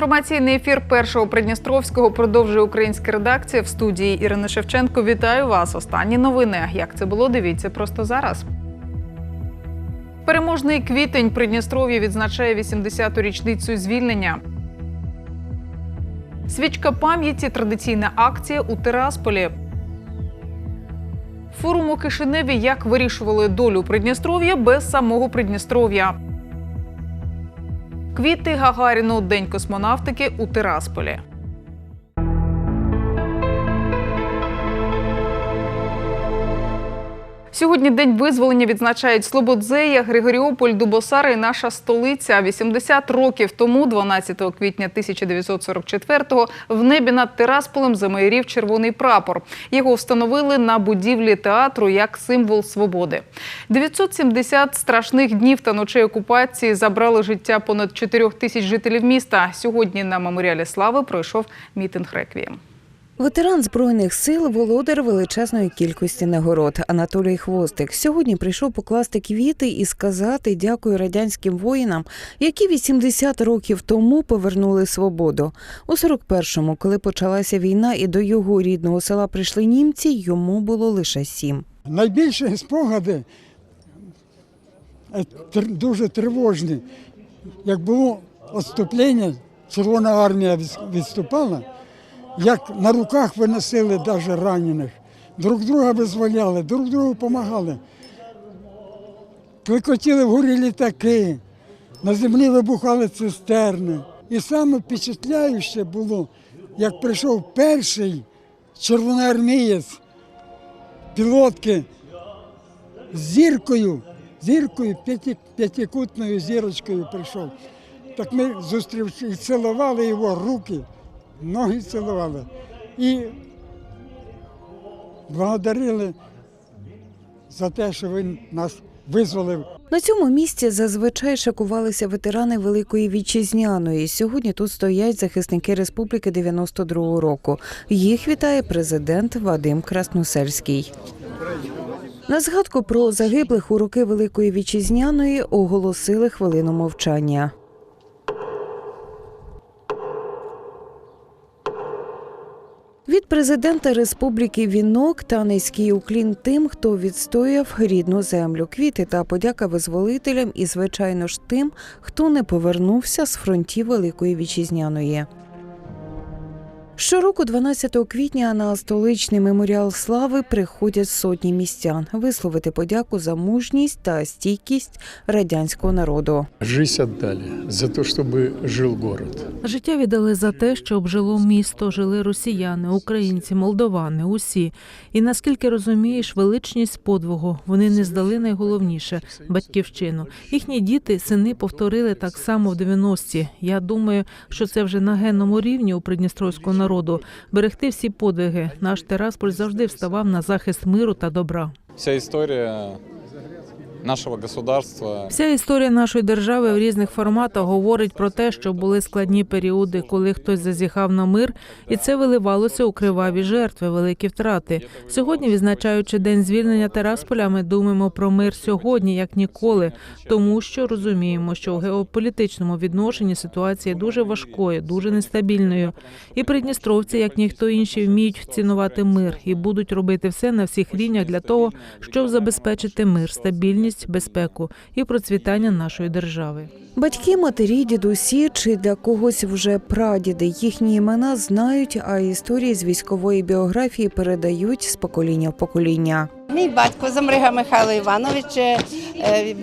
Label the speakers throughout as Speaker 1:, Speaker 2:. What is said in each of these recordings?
Speaker 1: Інформаційний ефір першого Придністровського продовжує українська редакція в студії Ірини Шевченко. Вітаю вас. Останні новини. Як це було? Дивіться просто зараз. Переможний квітень Придністров'я відзначає 80-ту річницю звільнення. Свічка пам'яті традиційна акція у Тирасполі. Форум у Кишиневі як вирішували долю Придністров'я без самого Придністров'я. Квіти Гагаріну День космонавтики у Тирасполі. Сьогодні день визволення відзначають Слободзея, Григоріополь, Дубосар і наша столиця. 80 років тому, 12 квітня 1944-го, в небі над Тирасполем замайорів червоний прапор. Його встановили на будівлі театру як символ свободи. 970 страшних днів та ночей окупації забрали життя понад 4 тисяч жителів міста. Сьогодні на меморіалі слави пройшов мітинг реквієм.
Speaker 2: Ветеран збройних сил, володар величезної кількості нагород Анатолій Хвостик сьогодні прийшов покласти квіти і сказати дякую радянським воїнам, які 80 років тому повернули свободу. У 41-му, коли почалася війна і до його рідного села прийшли німці, йому було лише сім.
Speaker 3: Найбільші спогади е, дуже тривожні. Як було відступлення, Червона армія відс- відступала, як на руках виносили навіть ранених, друг друга визволяли, друг другу допомагали. Клекотіли вгорі літаки, на землі вибухали цистерни. І саме впечатляюче було, як прийшов перший червоноармієць пілотки з зіркою, зіркою, п'ятикутною зірочкою прийшов. Так ми зустрічали, цілували його руки, ноги цілували і благодарили за те, що він нас визволив.
Speaker 2: На цьому місці зазвичай шикувалися ветерани Великої Вітчизняної. Сьогодні тут стоять захисники Республіки 92-го року. Їх вітає президент Вадим Красносельський. На згадку про загиблих у роки Великої Вітчизняної оголосили хвилину мовчання. Від президента Республіки вінок та низький уклін тим, хто відстояв рідну землю, квіти та подяка визволителям, і звичайно ж тим, хто не повернувся з фронтів Великої Вітчизняної. Щороку, 12 квітня, на столичний меморіал слави приходять сотні містян висловити подяку за мужність та стійкість радянського народу.
Speaker 4: Жизнь отдали за то, чтобы жил город.
Speaker 5: Життя віддали за те, щоб жило місто, жили росіяни, українці, молдовани, усі. І наскільки розумієш, величність подвигу вони не здали найголовніше батьківщину. Їхні діти, сини повторили так само в 90-ті. Я думаю, що це вже на генному рівні у придністровського народу. Берегти всі подвиги. Наш Терасполь завжди вставав на захист миру та добра.
Speaker 6: Вся история нашего государства
Speaker 5: Вся історія нашої держави в різних форматах говорить про те, що були складні періоди, коли хтось зазіхав на мир, і це виливалося у криваві жертви, великі втрати. Сьогодні, відзначаючи день звільнення Терасполя, ми думаємо про мир сьогодні, як ніколи, тому що розуміємо, що в геополітичному відношенні ситуація дуже важкою, дуже нестабільною. І придністровці, як ніхто інший, вміють цінувати мир і будуть робити все на всіх рівнях для того, щоб забезпечити мир, стабільність, безпеку і процвітання нашої держави.
Speaker 2: Батьки, матері, дідусі чи для когось вже прадіди їхні імена знають, а історії з військової біографії передають з покоління в покоління.
Speaker 7: Мій батько Замрига Михайло Іванович е,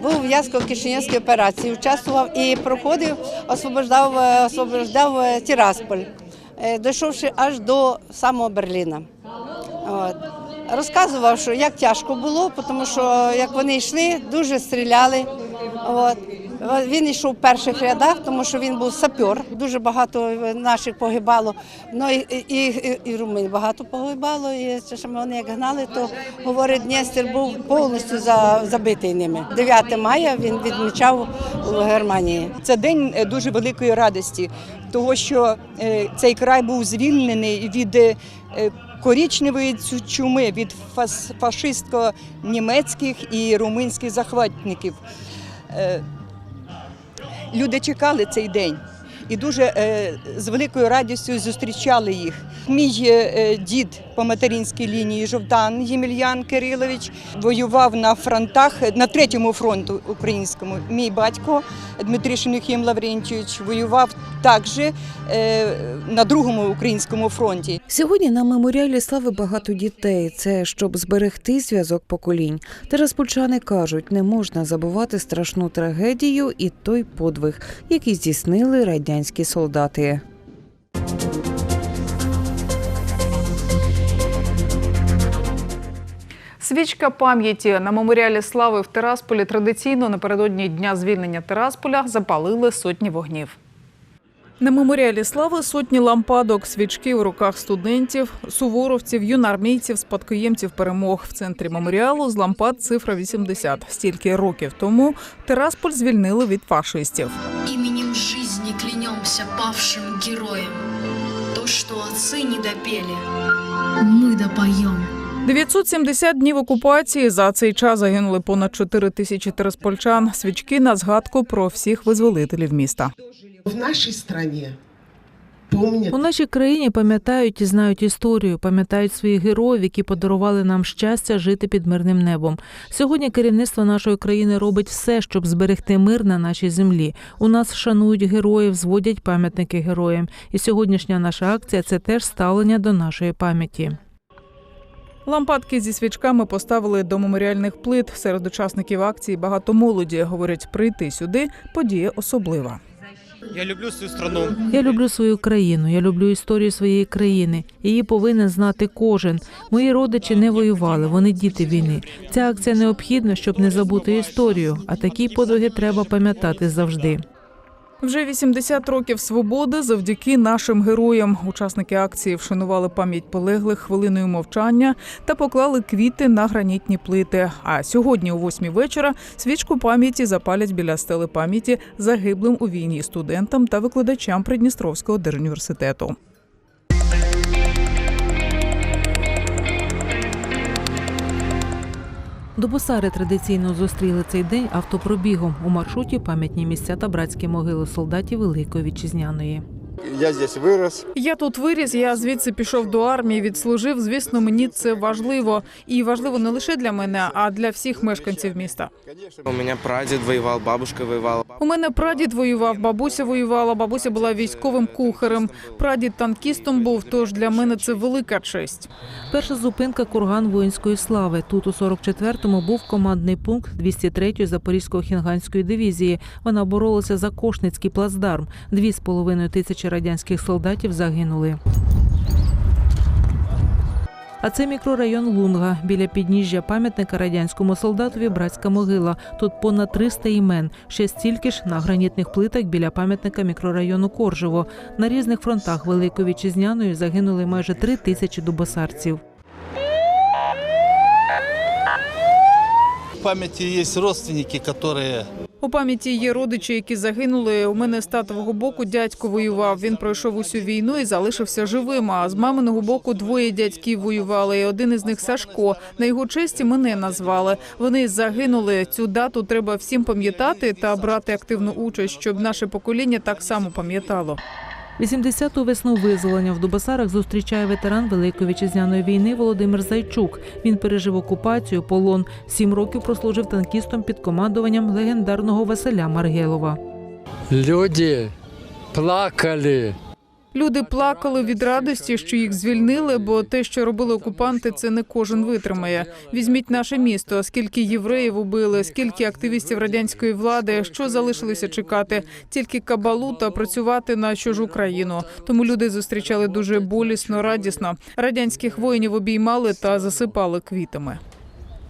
Speaker 7: був в'язко Кишинівській операції, участвував і проходив, освобождав, е, освобождав е, Тірасполь, дійшовши аж до самого Берліна. От. Розказував, що як тяжко було, тому що як вони йшли, дуже стріляли. От. Він йшов в перших рядах, тому що він був сапер. Дуже багато наших погибало. Ну і, і, і, і румин багато погибало. І що вони як гнали, то говорить, Дністер був повністю за, забитий ними. 9 мая він відмічав у Германії.
Speaker 8: Це день е, дуже великої радості, того що е, цей край був звільнений від е, корічневої чуми, від фашистсько-німецьких і румунських захватників. Е, Люди чекали цей день. і дуже е, з великою радістю зустрічали їх. Мій е, дід по материнській лінії Жовдан Ємельян Кирилович воював на фронтах на третьому фронту українському. Мій батько Дмитришин Юхім Лаврентійович воював також е, на другому українському фронті.
Speaker 2: Сьогодні на меморіалі слави багато дітей. Це щоб зберегти зв'язок поколінь. Тераспольчани кажуть, не можна забувати страшну трагедію і той подвиг, який здійснили радянські солдати.
Speaker 1: Свічка пам'яті на меморіалі слави в Тирасполі традиційно напередодні дня звільнення Тирасполя запалили сотні вогнів. На меморіалі слави сотні лампадок, свічки у руках студентів, суворовців, юнармійців, спадкоємців перемог. В центрі меморіалу з лампад цифра 80. Стільки років тому Тирасполь звільнили від фашистів.
Speaker 9: Именем жизни клянемся павшим героям. То, что отцы не допели, мы допоем.
Speaker 1: 970 днів окупації. За цей час загинули понад 4 тисячі тираспольчан. Свічки на згадку про всіх визволителів міста.
Speaker 10: В нашей стране помнят
Speaker 5: У нашій країні пам'ятають і знають історію, пам'ятають своїх героїв, які подарували нам щастя жити під мирним небом. Сьогодні керівництво нашої країни робить все, щоб зберегти мир на нашій землі. У нас шанують героїв, зводять пам'ятники героям. І сьогоднішня наша акція це теж ставлення до нашої пам'яті.
Speaker 1: Лампадки зі свічками поставили до меморіальних плит. Серед учасників акції багато молоді. Говорять, прийти сюди подія особлива.
Speaker 11: Я люблю свою страну.
Speaker 5: Я люблю свою країну, я люблю історію своєї країни. Її повинен знати кожен. Мої родичі не воювали, вони діти війни. Ця акція необхідна, щоб не забути історію. А такі подвиги треба пам'ятати завжди.
Speaker 1: Вже 80 років свободи завдяки нашим героям. Учасники акції вшанували пам'ять полеглих хвилиною мовчання та поклали квіти на гранітні плити. А сьогодні, о 8 вечора, свічку пам'яті запалять біля стели пам'яті загиблим у війні студентам та викладачам Придністровського держуніверситету.
Speaker 5: Дубосари традиційно зустріли цей день автопробігом у маршруті пам'ятні місця та братські могили солдатів Великої вітчизняної.
Speaker 11: Я здесь вырос.
Speaker 1: Я тут виріс, я звідси пішов до армії, відслужив. Звісно, мені це важливо. І важливо не лише для мене, а для всіх мешканців міста.
Speaker 11: У меня прадед воевал, бабушка воевала.
Speaker 1: У мене прадід воював, бабуся воювала, бабуся була військовим кухарем. Прадід танкістом був, тож для мене це велика честь.
Speaker 5: Перша зупинка курган воїнської слави. Тут у 44-му був командний пункт 203-ї Запорізької хінганської дивізії. Вона боролася за Кошницький плацдарм. Дві з половиною тисячі радянських солдатів загинули. А це мікрорайон Лунга біля підніжжя пам'ятника радянському солдатові братська могила. Тут понад 300 імен. Ще стільки ж на гранітних плитах біля пам'ятника мікрорайону Коржево. На різних фронтах Великої вітчизняної загинули майже три тисячі дубосарців.
Speaker 11: В памяти есть родственники, которые
Speaker 1: У пам'яті є родичі, які загинули. У мене з татового боку дядько воював. Він пройшов усю війну і залишився живим. А з маминого боку двоє дядьків воювали. І один із них Сашко. На його честі мене назвали. Вони загинули. Цю дату треба всім пам'ятати та брати активну участь, щоб наше покоління так само пам'ятало.
Speaker 5: 80-ту весну визволення в Дубасарах зустрічає ветеран Великої вітчизняної війни Володимир Зайчук. Він пережив окупацію, полон. Сім років прослужив танкістом під командуванням легендарного Василя Маргелова.
Speaker 4: Люди плакали.
Speaker 1: Люди плакали від радості, що їх звільнили, бо те, що робили окупанти, це не кожен витримає. Візьміть наше місто. Скільки євреїв убили, скільки активістів радянської влади, що залишилося чекати, тільки кабалу та працювати на чужу країну. Тому люди зустрічали дуже болісно, радісно. Радянських воїнів обіймали та засипали квітами.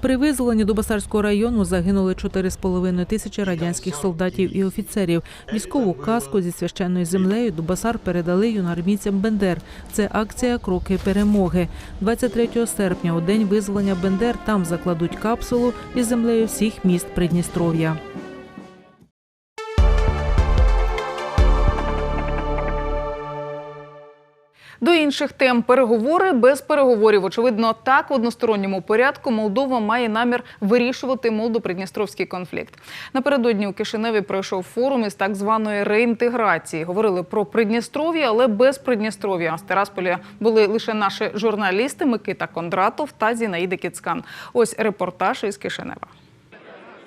Speaker 5: При визволенні Дубасарського району загинули 4,5 тисячі радянських солдатів і офіцерів. Військову каску зі священною землею Дубасар передали юнармійцям Бендер. Це акція Кроки перемоги. 23 серпня, у день визволення Бендер, там закладуть капсулу із землею всіх міст Придністров'я.
Speaker 1: До інших тем переговори без переговорів. Очевидно, так в односторонньому порядку Молдова має намір вирішувати молдо-придністровський конфлікт. Напередодні у Кишиневі пройшов форум із так званої реінтеграції. Говорили про Придністров'я, але без Придністров'я. З Терасполя були лише наші журналісти Микита Кондратов та Зінаїда Кіцкан. Ось репортаж із Кишинева.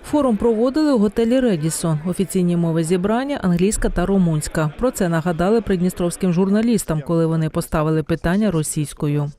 Speaker 5: Форум проводили у готелі Редісон. Офіційні мови зібрання англійська та румунська. Про це нагадали придністровським журналістам, коли вони поставили питання російською.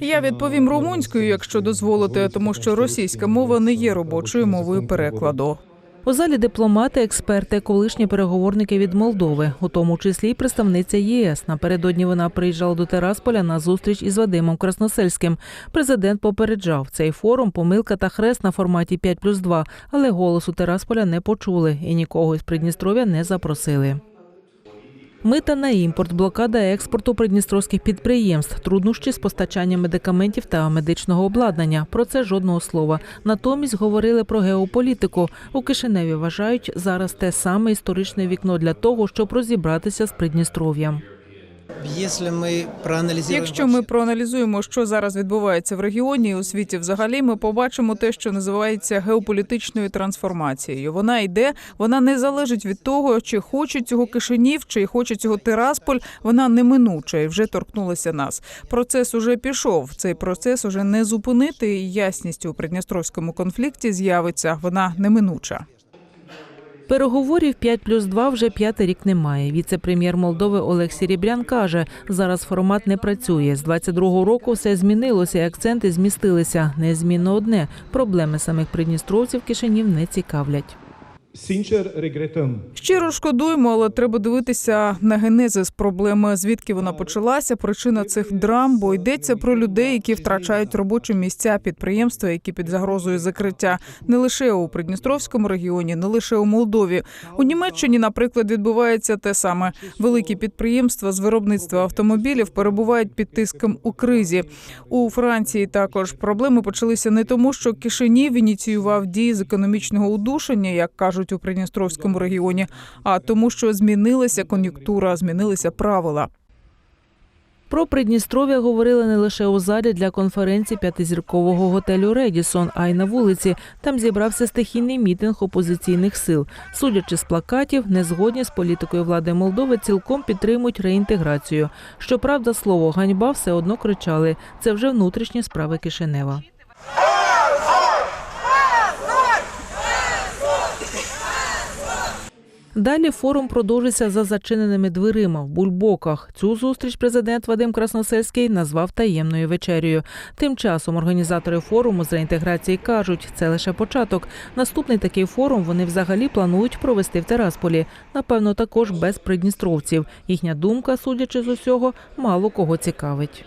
Speaker 1: Я відповім румунською, якщо дозволите, тому що російська мова не є робочою мовою перекладу.
Speaker 5: У залі дипломати, експерти, колишні переговорники від Молдови, у тому числі й представниця ЄС. Напередодні вона приїжджала до Терасполя на зустріч із Вадимом Красносельським. Президент попереджав цей форум, помилка та хрест на форматі 5 плюс 2, але голосу Терасполя не почули і нікого із Придністров'я не запросили. Мита на імпорт, блокада експорту придністровських підприємств, труднощі з постачанням медикаментів та медичного обладнання. Про це жодного слова. Натомість говорили про геополітику. У Кишиневі вважають зараз те саме історичне вікно для того, щоб розібратися з Придністров'ям.
Speaker 1: Якщо ми проаналізуємо, що зараз відбувається в регіоні і у світі, взагалі, ми побачимо те, що називається геополітичною трансформацією. Вона йде, вона не залежить від того, чи хоче цього Кишинів, чи хоче цього Тирасполь. Вона неминуча і вже торкнулася нас. Процес уже пішов. Цей процес уже не зупинити. і Ясність у придністровському конфлікті з'явиться. Вона неминуча.
Speaker 5: Переговорів 5 плюс 2 вже п'ятий рік немає. Віце-прем'єр Молдови Олег Сірібрян каже, зараз формат не працює. З 22-го року все змінилося, і акценти змістилися. Незмінно одне проблеми самих придністровців кишенів не цікавлять.
Speaker 1: Щиро шкодуємо, але треба дивитися на генезис проблеми, звідки вона почалася. Причина цих драм, бо йдеться про людей, які втрачають робочі місця, підприємства, які під загрозою закриття не лише у Придністровському регіоні, не лише у Молдові. У Німеччині, наприклад, відбувається те саме. Великі підприємства з виробництва автомобілів перебувають під тиском у кризі. У Франції також проблеми почалися не тому, що Кишинів ініціював дії з економічного удушення, як кажуть у Придністровському регіоні, а тому, що змінилася кон'юнктура, змінилися правила.
Speaker 5: Про Придністров'я говорили не лише у залі для конференції п'ятизіркового готелю Редісон, а й на вулиці. Там зібрався стихійний мітинг опозиційних сил. Судячи з плакатів, незгодні з політикою влади Молдови цілком підтримують реінтеграцію. Щоправда, слово ганьба все одно кричали. Це вже внутрішні справи Кишинева. Далі форум продовжиться за зачиненими дверима в бульбоках. Цю зустріч президент Вадим Красносельський назвав таємною вечерею. Тим часом організатори форуму з реінтеграції кажуть, це лише початок. Наступний такий форум вони взагалі планують провести в Терасполі. Напевно, також без придністровців. Їхня думка, судячи з усього, мало кого цікавить.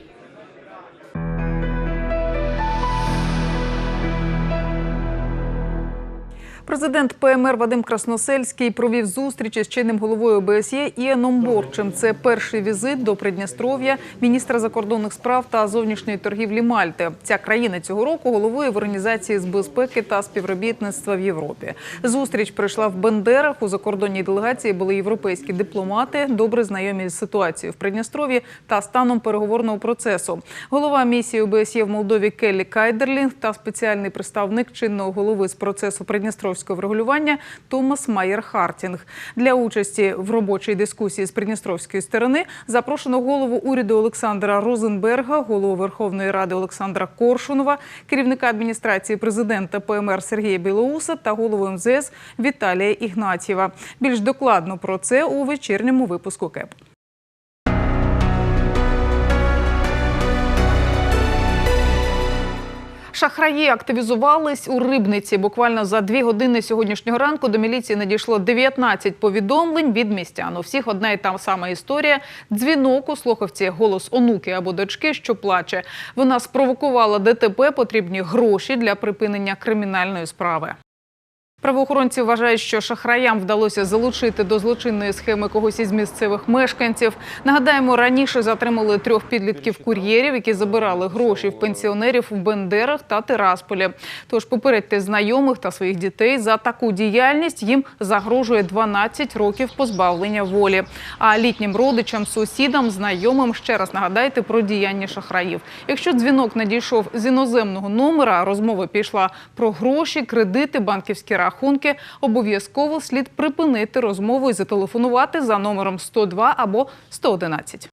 Speaker 1: Президент ПМР Вадим Красносельський провів зустріч із чинним головою ОБСЄ Іеном Борчем. Це перший візит до Придністров'я міністра закордонних справ та зовнішньої торгівлі Мальти. Ця країна цього року головує в організації з безпеки та співробітництва в Європі. Зустріч прийшла в Бендерах. У закордонній делегації були європейські дипломати, добре знайомі з ситуацією в Придністров'ї та станом переговорного процесу. Голова місії ОБСЄ в Молдові Келлі Кайдерлінг та спеціальний представник чинного голови з процесу Придністровського врегулювання Томас Майер Хартінг. Для участі в робочій дискусії з придністровської сторони запрошено голову уряду Олександра Розенберга, голову Верховної Ради Олександра Коршунова, керівника адміністрації президента ПМР Сергія Білоуса та голову МЗС Віталія Ігнатьєва. Більш докладно про це у вечірньому випуску КЕП. Шахраї активізувались у рибниці. Буквально за дві години сьогоднішнього ранку до міліції надійшло 19 повідомлень від містян. У всіх одна і та сама історія. Дзвінок у слухавці голос онуки або дочки, що плаче. Вона спровокувала ДТП. Потрібні гроші для припинення кримінальної справи. Правоохоронці вважають, що шахраям вдалося залучити до злочинної схеми когось із місцевих мешканців. Нагадаємо, раніше затримали трьох підлітків кур'єрів, які забирали гроші в пенсіонерів в Бендерах та Тирасполі. Тож попередьте знайомих та своїх дітей за таку діяльність їм загрожує 12 років позбавлення волі. А літнім родичам, сусідам, знайомим ще раз нагадайте про діяння шахраїв. Якщо дзвінок надійшов з іноземного номера, розмова пішла про гроші, кредити, банківські рахунки, обов'язково слід припинити розмову і зателефонувати за номером 102 або 111.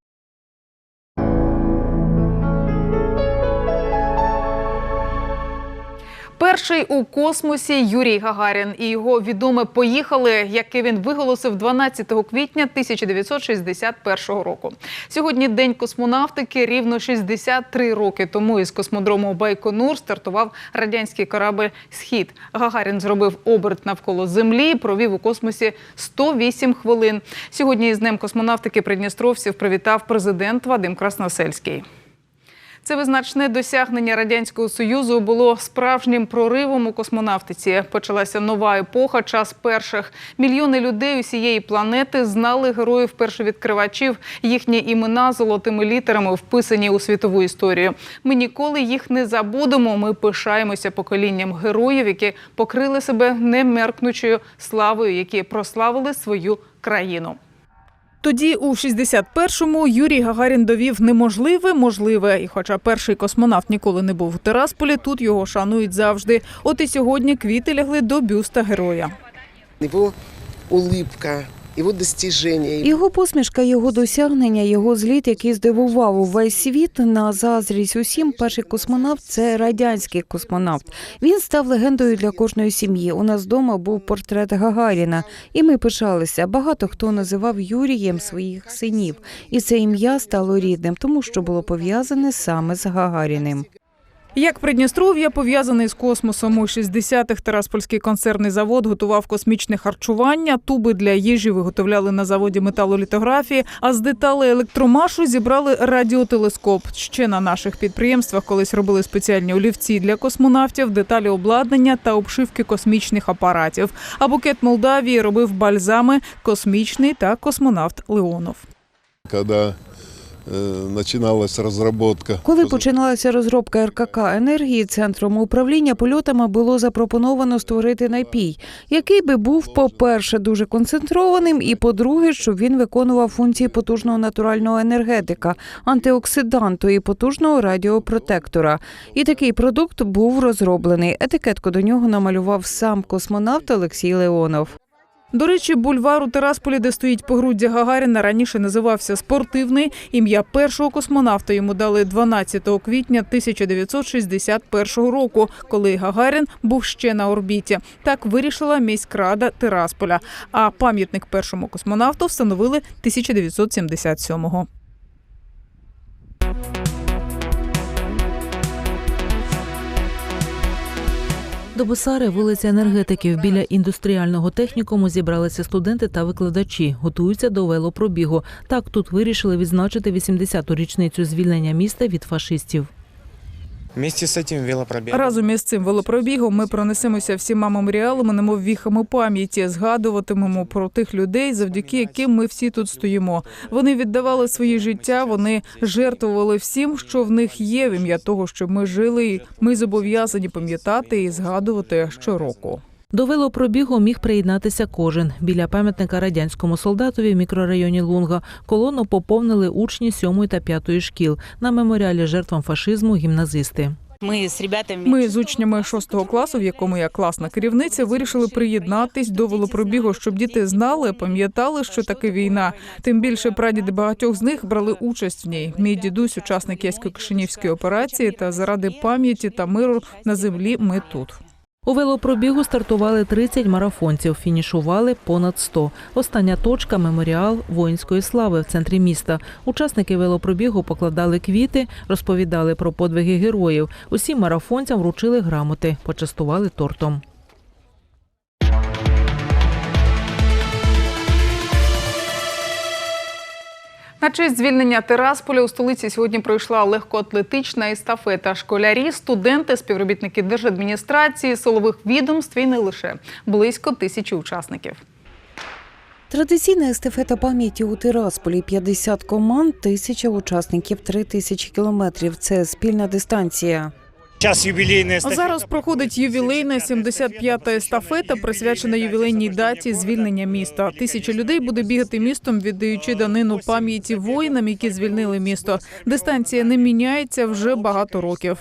Speaker 1: Перший у космосі Юрій Гагарін і його відоме поїхали, яке він виголосив 12 квітня 1961 року. Сьогодні день космонавтики. Рівно 63 роки тому із космодрому Байконур стартував радянський корабль Схід. Гагарін зробив оберт навколо землі, провів у космосі 108 хвилин. Сьогодні із днем космонавтики придністровців привітав президент Вадим Красносельський. Це визначне досягнення радянського союзу було справжнім проривом у космонавтиці. Почалася нова епоха, час перших. Мільйони людей усієї планети знали героїв першовідкривачів. Їхні імена золотими літерами вписані у світову історію. Ми ніколи їх не забудемо. Ми пишаємося поколінням героїв, які покрили себе немеркнучою славою, які прославили свою країну. Тоді, у 61-му, Юрій Гагарін довів неможливе можливе. І хоча перший космонавт ніколи не був у Терасполі, тут його шанують завжди. От і сьогодні квіти лягли до бюста героя.
Speaker 10: Его улыбка, его достижения.
Speaker 2: Його посмішка, його досягнення, його зліт, який здивував увесь світ на заздрість усім. Перший космонавт це радянський космонавт. Він став легендою для кожної сім'ї. У нас вдома був портрет Гагаріна, і ми пишалися. Багато хто називав Юрієм своїх синів, і це ім'я стало рідним, тому що було пов'язане саме з Гагаріним.
Speaker 1: Як Придністров'я пов'язаний з космосом у 60-х Тераспольський концерний завод готував космічне харчування. Туби для їжі виготовляли на заводі металолітографії. А з деталей електромашу зібрали радіотелескоп. Ще на наших підприємствах колись робили спеціальні олівці для космонавтів, деталі обладнання та обшивки космічних апаратів. А букет Молдавії робив бальзами космічний та космонавт Леонов.
Speaker 12: Когда э, начиналась разработка.
Speaker 2: Коли починалася розробка РКК енергії, центром управління польотами було запропоновано створити напій, який би був, по-перше, дуже концентрованим, і по-друге, щоб він виконував функції потужного натурального енергетика, антиоксиданту і потужного радіопротектора. І такий продукт був розроблений. Етикетку до нього намалював сам космонавт Олексій Леонов.
Speaker 1: До речі, бульвар у Терасполі, де стоїть погруддя Гагаріна, раніше називався Спортивний. Ім'я першого космонавта йому дали 12 квітня 1961 року, коли Гагарін був ще на орбіті. Так вирішила міськрада Терасполя. А пам'ятник першому космонавту встановили 1977-го.
Speaker 5: До Бусари вулиця енергетиків біля індустріального технікуму зібралися студенти та викладачі. Готуються до велопробігу. Так тут вирішили відзначити 80-ту річницю звільнення міста від фашистів.
Speaker 1: Разом із цим велопробігом ми пронесемося всіма меморіалами, немов віхами пам'яті, згадуватимемо про тих людей, завдяки яким ми всі тут стоїмо. Вони віддавали свої життя, вони жертвували всім, що в них є, в ім'я того, що ми жили. І Ми зобов'язані пам'ятати і згадувати щороку.
Speaker 5: До велопробігу міг приєднатися кожен. Біля пам'ятника радянському солдатові в мікрорайоні Лунга колону поповнили учні 7 та 5 шкіл. На меморіалі жертвам фашизму гімназисти.
Speaker 13: Ми з ребятами
Speaker 1: Ми з учнями шостого класу, в якому я класна керівниця, вирішили приєднатись до велопробігу, щоб діти знали, пам'ятали, що таке війна. Тим більше прадіди багатьох з них брали участь в ній. Мій дідусь, учасник Ясько-Кишинівської операції, та заради пам'яті та миру на землі ми тут.
Speaker 5: У велопробігу стартували 30 марафонців, фінішували понад 100. Остання точка меморіал воїнської слави в центрі міста. Учасники велопробігу покладали квіти, розповідали про подвиги героїв. Усім марафонцям вручили грамоти, почастували тортом.
Speaker 1: На честь звільнення Тирасполя у столиці сьогодні пройшла легкоатлетична естафета. Школярі, студенти, співробітники держадміністрації, силових відомств і не лише близько тисячі учасників.
Speaker 2: Традиційна естафета пам'яті у Тирасполі 50 команд, тисяча учасників, три тисячі кілометрів. Це спільна дистанція.
Speaker 11: Час юбілейний
Speaker 1: Зараз проходить ювілейна 75-та естафета, присвячена ювілейній даті звільнення міста. Тисяча людей буде бігати містом, віддаючи данину пам'яті воїнам, які звільнили місто. Дистанція не міняється вже багато років.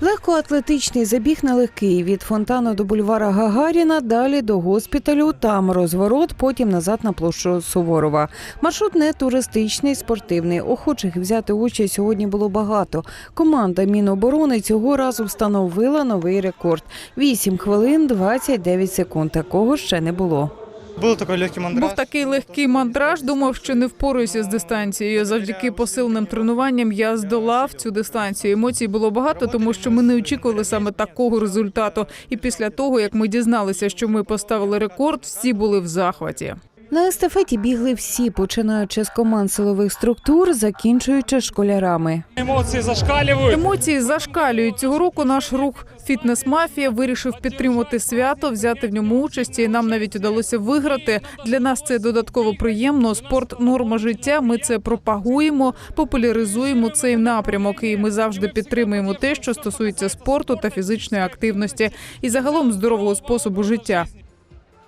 Speaker 2: Легкоатлетичний забіг нелегкий від фонтану до бульвара Гагаріна, далі до госпіталю, там розворот, потім назад на площу Суворова. Маршрут не туристичний, спортивний. Охочих взяти участь сьогодні було багато. Команда Міноборони цього разу встановила новий рекорд: 8 хвилин 29 секунд. Такого ще не було.
Speaker 11: Був такий легкий мандраж.
Speaker 1: Був такий легкий мандраж. Думав, що не впораюся з дистанцією. Завдяки посиленим тренуванням я здолав цю дистанцію. Емоцій було багато, тому що ми не очікували саме такого результату. І після того, як ми дізналися, що ми поставили рекорд, всі були в захваті.
Speaker 2: На естафеті бігли всі, починаючи з команд силових структур, закінчуючи школярами.
Speaker 11: Емоції зашкалюють.
Speaker 1: Емоції зашкалюють цього року. Наш рух Фітнес Мафія вирішив підтримувати свято, взяти в ньому участь. І нам навіть вдалося виграти. Для нас це додатково приємно. Спорт норма життя. Ми це пропагуємо, популяризуємо цей напрямок. І ми завжди підтримуємо те, що стосується спорту та фізичної активності, і загалом здорового способу життя.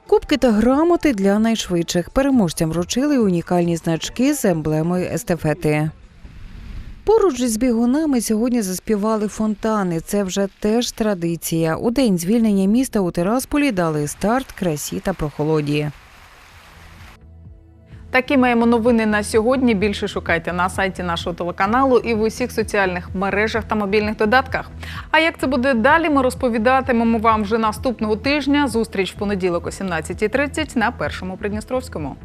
Speaker 2: Кубки та грамоти для найшвидших. Переможцям вручили унікальні значки з емблемою естафети. Поруч із бігунами сьогодні заспівали фонтани. Це вже теж традиція. У день звільнення міста у Тирасполі дали старт красі та прохолоді.
Speaker 1: Такі маємо новини на сьогодні. Більше шукайте на сайті нашого телеканалу і в усіх соціальних мережах та мобільних додатках. А як це буде далі? Ми розповідатимемо вам вже наступного тижня. Зустріч в понеділок о 17.30 на першому Придністровському.